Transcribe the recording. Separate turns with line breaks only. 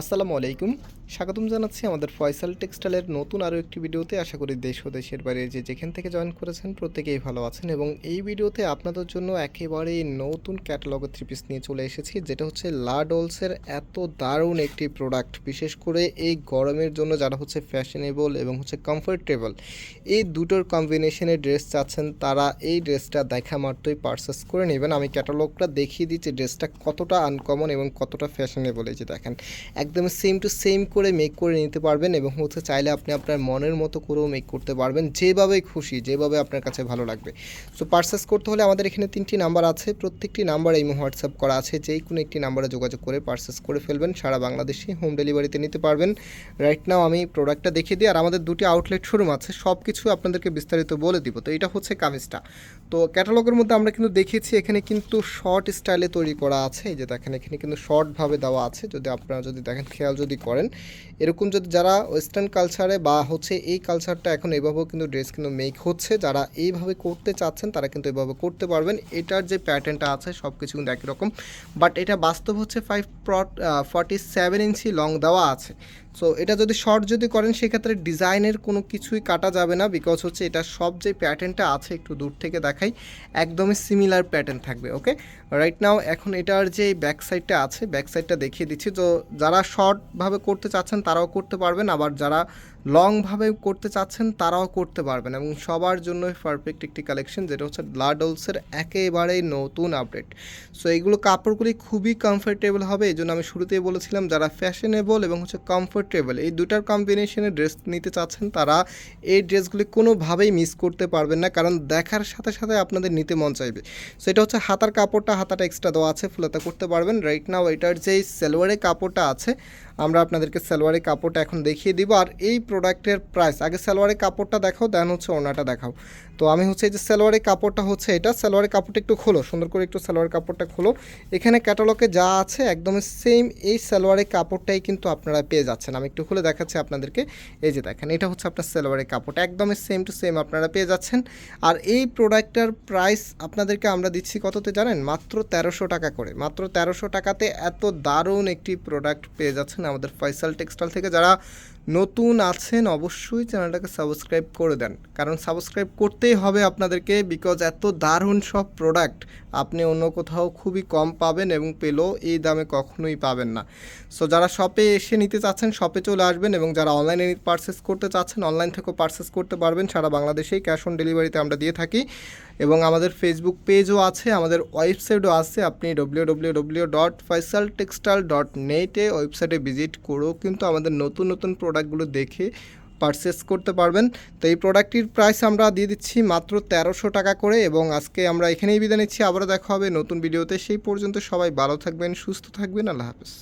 আসসালামু আলাইকুম। স্বাগতম জানাচ্ছি আমাদের ফয়সাল টেক্সটাইলের নতুন আরও একটি ভিডিওতে। আশা করি দেশ ও দেশের বাইরে যে যেখান থেকে জয়েন করেছেন প্রত্যেকেই ভালো আছেন এবং এই ভিডিওতে আপনাদের জন্য একেবারেই নতুন ক্যাটালগের থ্রি পিস নিয়ে চলে এসেছি, যেটা হচ্ছে লা ডলসের এত দারুণ একটি প্রোডাক্ট বিশেষ করে এই গরমের জন্য যারা হচ্ছে ফ্যাশনেবল এবং হচ্ছে কমফোর্টেবল এই দুটোর কম্বিনেশনে ড্রেস চাচ্ছেন তারা এই ড্রেসটা দেখা মাত্রই পারচেস করে নেবেন। আমি ক্যাটালগটা দেখিয়ে দিচ্ছি ড্রেসটা কতটা আনকমন এবং কতটা ফ্যাশনেবল এই যে দেখেন। একদম সেম টু সেম করে মেক করে নিতে পারবেন এবং হচ্ছে চাইলে আপনি আপনার মনের মতো করেও মেক করতে পারবেন যেভাবে খুশি, যেভাবে আপনার কাছে ভালো লাগবে। সো পারচেস করতে হলে আমাদের এখানে তিনটি নাম্বার আছে। প্রত্যেকটি নাম্বার এই হোয়াটসঅ্যাপ করা আছে। যেই কোনো একটি নাম্বারে যোগাযোগ করে পারচেস করে ফেলবেন। সারা বাংলাদেশে হোম ডেলিভারিতে নিতে পারবেন। রাইট নাও আমি প্রোডাক্টটা দেখিয়ে দিই। আর আমাদের দুটি আউটলেট শোরুম আছে। সব কিছু আপনাদেরকে বিস্তারিত বলে দিব। তো এটা হচ্ছে কামিজটা। তো ক্যাটালগের মধ্যে আমরা কিন্তু দেখেছি এখানে কিন্তু শর্ট স্টাইলে তৈরি করা আছে। যে দেখেন, এখানে কিন্তু শর্টভাবে দেওয়া আছে। যদি আপনারা যদি দেখেন খেয়াল যদি করেন, এরকম যদি যারা ওয়েস্টার্ন কালচারে বা হচ্ছে এই কালচারটা এখন এভাবেও কিন্তু ড্রেস কিন্তু মেক হচ্ছে, যারা এইভাবে করতে চাচ্ছেন, তারা কিন্তু এভাবে করতে পারবেন। এটার যে প্যাটার্নটা আছে সব কিছু কিন্তু একই রকম। বাট এটা বাস্তব হচ্ছে five forty seven inch long দেওয়া আছে। সো এটা যদি শর্ট যদি করেন, সেক্ষেত্রে ডিজাইনের কোনো কিছুই কাটা যাবে না বিকজ হচ্ছে এটা সব যে প্যাটার্নটা আছে, একটু দূর থেকে দেখাই, একদমই সিমিলার প্যাটার্ন থাকবে ওকে রাইট নাও এখন এটার যে ব্যাক সাইডটা আছে ব্যাক সাইডটা দেখিয়ে দিচ্ছি। তো যারা শর্টভাবে করতে চাচ্ছেন, তারাও করতে পারবেন। আবার যারা লংভাবে করতে চাচ্ছেন, তারাও করতে পারবেন। এবং সবার জন্য পারফেক্ট একটি কালেকশন যেটা হচ্ছে লাডলসের একেবারেই নতুন আপডেট সো এইগুলো কাপড়গুলি খুবই কমফোর্টেবল হবে। এই জন্য আমি শুরুতেই বলেছিলাম, যারা ফ্যাশনেবল এবং হচ্ছে কমফোর্টেবল এই দুটার কম্বিনেশনে ড্রেস নিতে চাচ্ছেন তারা, এই ড্রেসগুলি কোনোভাবেই মিস করতে পারবেন না, কারণ দেখার সাথে সাথে আপনাদের নিতে মন চাইবে। সো এটা হচ্ছে হাতার কাপড়টা, হাতাটা এক্সট্রা দেওয়া আছে, ফুলাতা করতে পারবেন। রাইট নাও এটার যে সেলোয়ারের কাপড়টা আছে আমরা আপনাদেরকে সালোয়ারের কাপড়টা এখন দেখিয়ে দিব। আর এই প্রোডাক্টের প্রাইস আগে সালোয়ারের কাপড়টা দেখাও দেন হচ্ছে ওনাটা দেখাও। তো আমি হচ্ছে এই যে সালোয়ারের কাপড়টা হচ্ছে এটা, সালোয়ারের কাপড়টা একটু খোলো, সুন্দর করে একটু সালোয়ারের কাপড়টা খোলো। এখানে ক্যাটালগে যা আছে একদম সেম এই সালোয়ারের কাপড়টাই কিন্তু আপনারা পেয়ে যাচ্ছেন। আমি একটু খুলে দেখাচ্ছি আপনাদেরকে। এই যে দেখেন, এটা হচ্ছে আপনার সালোয়ারের কাপড়টা, একদমই সেম টু সেম আপনারা পেয়ে যাচ্ছেন। আর এই প্রোডাক্টটার প্রাইস আপনাদেরকে আমরা দিচ্ছি কততে জানেন? মাত্র তেরোশো টাকা করে। মাত্র তেরোশো টাকাতে এত দারুণ একটি প্রোডাক্ট পেয়ে যাচ্ছেন আমাদের ফয়সাল টেক্সটাইল থেকে যারা নতুন আছেন, অবশ্যই চ্যানেলটাকে সাবস্ক্রাইব করে দেন। কারণ সাবস্ক্রাইব করতেই হবে আপনাদেরকে, বিকজ এত দারুণ সব প্রোডাক্ট আপনি অন্য কোথাও খুবই কম পাবেন এবং পেলেও এই দামে কখনোই পাবেন না। সো যারা শপে এসে নিতে চাচ্ছেন শপে চলে আসবেন এবং যারা অনলাইনে পারচেস করতে চাচ্ছেন অনলাইন থেকেও পারচেস করতে পারবেন। সারা বাংলাদেশেই ক্যাশ অন ডেলিভারিতে আমরা দিয়ে থাকি। এবং আমাদের ফেসবুক পেজও আছে, আমাদের ওয়েবসাইটও আছে। আপনি W W W dot Faisal textile dot নেটে ওয়েবসাইটে ভিজিট করেও কিন্তু আমাদের নতুন নতুন প্রোডাক্টগুলো দেখে পারচেস করতে পারবেন। তো এই প্রোডাক্টটির প্রাইস আমরা দিয়ে দিচ্ছি মাত্র তেরোশো টাকা করে এবং আজকে আমরা এখানেই বিদায় নিচ্ছি। আবারও দেখা হবে নতুন ভিডিওতে সেই পর্যন্ত সবাই ভালো থাকবেন, সুস্থ থাকবেন। আল্লাহ হাফেজ।